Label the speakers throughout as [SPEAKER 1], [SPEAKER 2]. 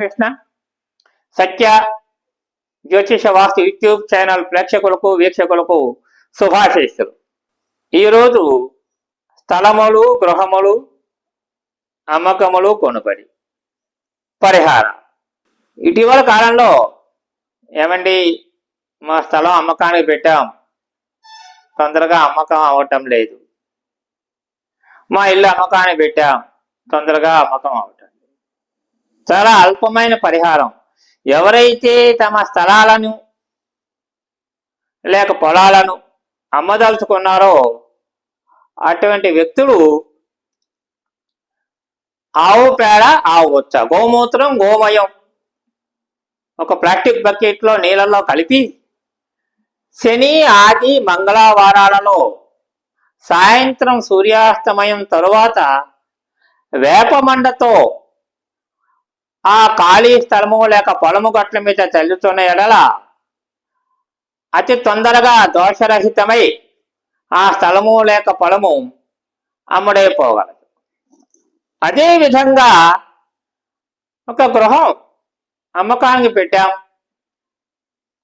[SPEAKER 1] శ్రీకృష్ణ సత్య జ్యోతిష వాస్తు YouTube channel ప్రేక్షకులకు వీక్షకులకు శుభాశీస్సులు ఈరోజు స్థలములు గృహములు అమ్మకములు కొనుబడి పరిహారం. ఇటీవల కాలంలో ఏమండి మా స్థలం అమ్మకానికి పెట్టాం. తొందరగా అమ్మకం అవటం లేదు. మా ఇల్లు అమ్మకానికి పెట్టాం. తొందరగా అమ్మకం అవటం చాలా అల్పమైన పరిహారం. ఎవరైతే తమ స్థలాలను లేక పొలాలను అమ్మదలుచుకున్నారో అటువంటి వ్యక్తులు ఆవు పేడ ఆవు వచ్చ గోమూత్రం గోమయం ఒక ప్లాస్టిక్ బకెట్లో నీళ్ళల్లో నీళ్ళలో కలిపి శని ఆది మంగళవారాలలో సాయంత్రం సూర్యాస్తమయం తరువాత వేపమండతో ఆ ఖాళీ స్థలము లేక పొలము గట్ల మీద చల్లుతున్న ఎడల అతి తొందరగా దోషరహితమై ఆ స్థలము లేక పొలము అమ్ముడైపోగలదు అదే విధంగా ఒక గృహం అమ్మకానికి పెట్టాం.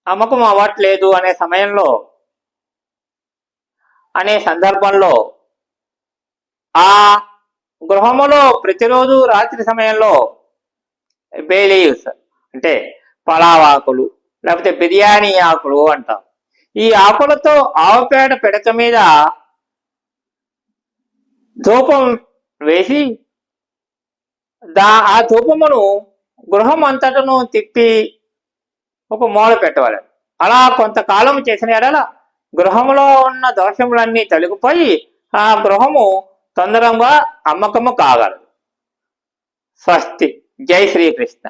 [SPEAKER 1] అమ్మకం అవ్వట్లేదు అనే సమయంలో అనే సందర్భంలో ఆ గృహములో ప్రతిరోజు రాత్రి సమయంలో బేలీవ్స్ అంటే పలావాకులు లేకపోతే బిర్యానీ ఆకులు అంటాం ఈ ఆకులతో ఆవుపేడ పిడక మీద ధూపం వేసి దా ఆ ధూపమును గృహం అంతటను తిప్పి ఒక మూల పెట్టవాలి. అలా కొంతకాలం చేసిన ఎడల గృహంలో ఉన్న దోషములన్నీ తొలగిపోయి ఆ గృహము తొందరగా అమ్మకము కాగలదు. స్వస్తి. జై శ్రీకృష్ణ